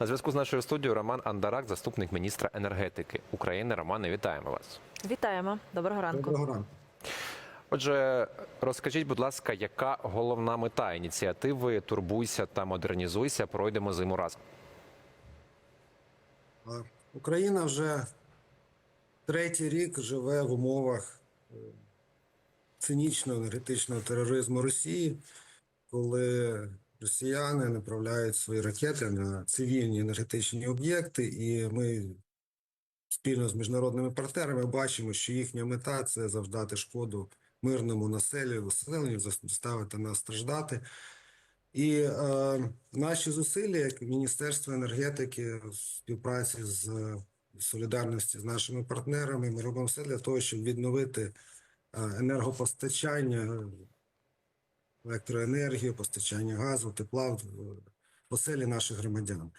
На зв'язку з нашою студією Роман Андарак, заступник міністра енергетики України. Романе, вітаємо вас. Вітаємо. Доброго ранку. Доброго ранку. Отже, розкажіть, будь ласка, яка головна мета ініціативи Турбуйся та модернізуйся? Пройдемо зиму разом. Україна вже третій рік живе в умовах е, цинічного енергетичного тероризму Росії, коли росіяни направляють свої ракети на цивільні енергетичні об'єкти, і ми спільно з міжнародними партнерами бачимо, що їхня мета це завдати шкоду мирному населенню, населенню, заставити нас страждати. І е, наші зусилля, як Міністерство енергетики, в співпраці з солідарності з нашими партнерами, ми робимо все для того, щоб відновити е, енергопостачання, електроенергію, постачання газу, тепла в оселі наших громадян.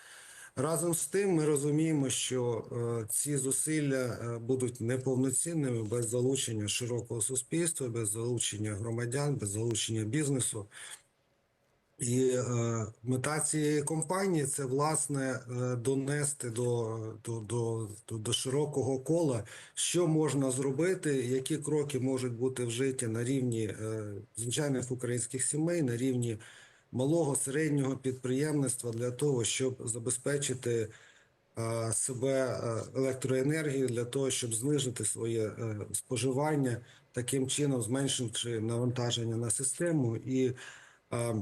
Разом з тим, ми розуміємо, що е, ці зусилля е, будуть неповноцінними без залучення широкого суспільства, без залучення громадян, без залучення бізнесу. І е, мета цієї компанії це власне е, донести до, до, до, до, широкого кола, що можна зробити, які кроки можуть бути вжиті на рівні е, звичайних українських сімей, на рівні малого середнього підприємництва для того, щоб забезпечити е, себе е, електроенергією, для того, щоб знижити своє е, споживання, таким чином зменшивши навантаження на систему. І е,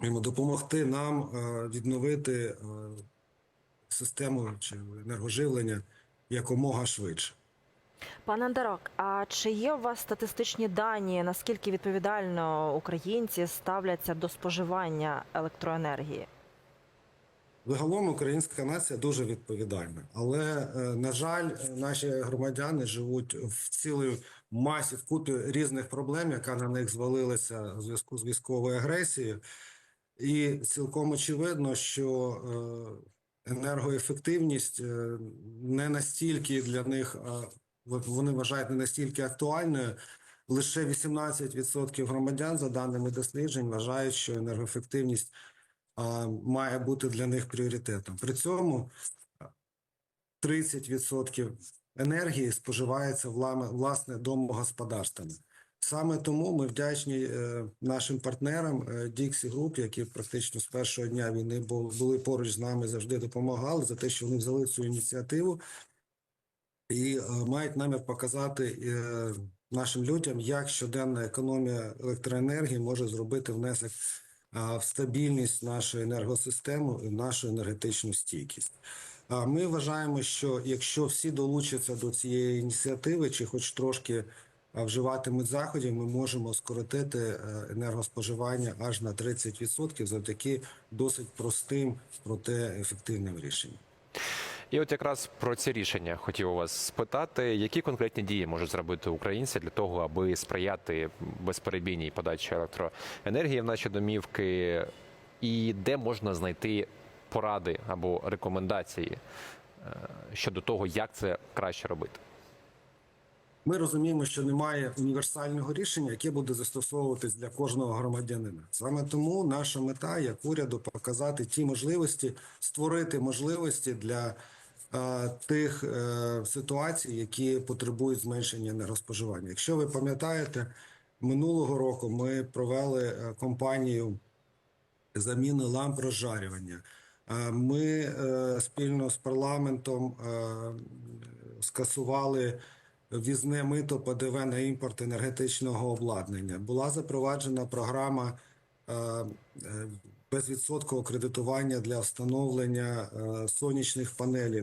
допомогти нам е, відновити е, систему чи енергоживлення якомога швидше. Пане Андарак, а чи є у вас статистичні дані, наскільки відповідально українці ставляться до споживання електроенергії? Загалом українська нація дуже відповідальна, але е, на жаль, наші громадяни живуть в цілій масі в купі різних проблем, яка на них звалилася у зв'язку з військовою агресією. І цілком очевидно, що е, енергоефективність е, не настільки для них, вони вважають не настільки актуальною. Лише 18% громадян, за даними досліджень, вважають, що енергоефективність має бути для них пріоритетом. При цьому 30% енергії споживається власне домогосподарствами. Саме тому ми вдячні е, нашим партнерам е, Dixie Group, які практично з першого дня війни бу- були поруч з нами, завжди допомагали за те, що вони взяли цю ініціативу і е, мають намір показати нашим людям, як щоденна економія електроенергії може зробити внесок в стабільність нашої енергосистеми і нашу енергетичну стійкість. Ми вважаємо, що якщо всі долучаться до цієї ініціативи, чи хоч трошки вживатимуть заходів, ми можемо скоротити е, енергоспоживання аж на 30% завдяки досить простим, проте ефективним рішенням. І от якраз про ці рішення хотів у вас спитати, які конкретні дії можуть зробити українці для того, аби сприяти безперебійній подачі електроенергії в наші домівки, і де можна знайти поради або рекомендації е, щодо того, як це краще робити. Ми розуміємо, що немає універсального рішення, яке буде застосовуватись для кожного громадянина. Саме тому наша мета як уряду показати ті можливості, створити можливості для е, тих е, ситуацій, які потребують зменшення енергоспоживання. Якщо ви пам'ятаєте, минулого року ми провели е, кампанію заміни ламп розжарювання. Е, Ми е, спільно з парламентом скасували ввізне мито ПДВ на імпорт енергетичного обладнання. Була запроваджена програма е, е, безвідсоткового кредитування для встановлення е, сонячних панелей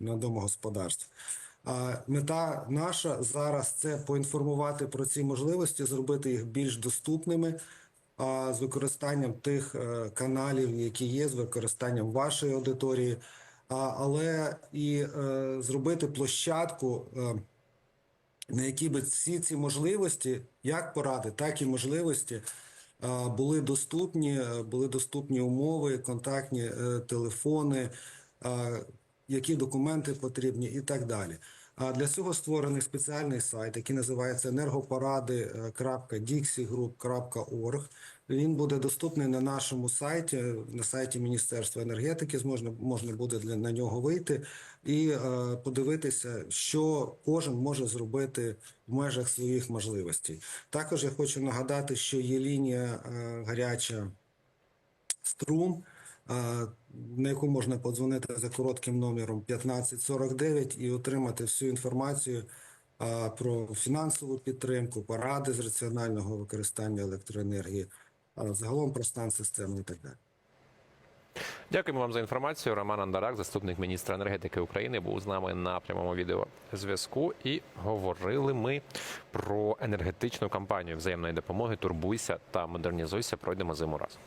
на домогосподарств. Мета наша зараз це поінформувати про ці можливості, зробити їх більш доступними з використанням тих каналів, які є, з використанням вашої аудиторії, але і зробити площадку, на які би всі ці можливості, як поради, так і можливості. е, Були доступні, е, були доступні умови, контактні е, телефони, які документи потрібні і так далі. Для цього створений спеціальний сайт, який називається енергопоради.dixiegroup.org, Він буде доступний на нашому сайті, на сайті Міністерства енергетики. Можна, можна буде для, на нього вийти і е, подивитися, що кожен може зробити в межах своїх можливостей. Також я хочу нагадати, що є лінія е, гаряча струм, е, на яку можна подзвонити за коротким номером 1549 і отримати всю інформацію про фінансову підтримку, поради з раціонального використання електроенергії, загалом про стан системи і так далі. Дякуємо вам за інформацію. Роман Андарак, заступник міністра енергетики України, був з нами на прямому відеозв'язку. І говорили ми про енергетичну кампанію взаємної допомоги. Турбуйся та модернізуйся. Пройдемо зиму разом.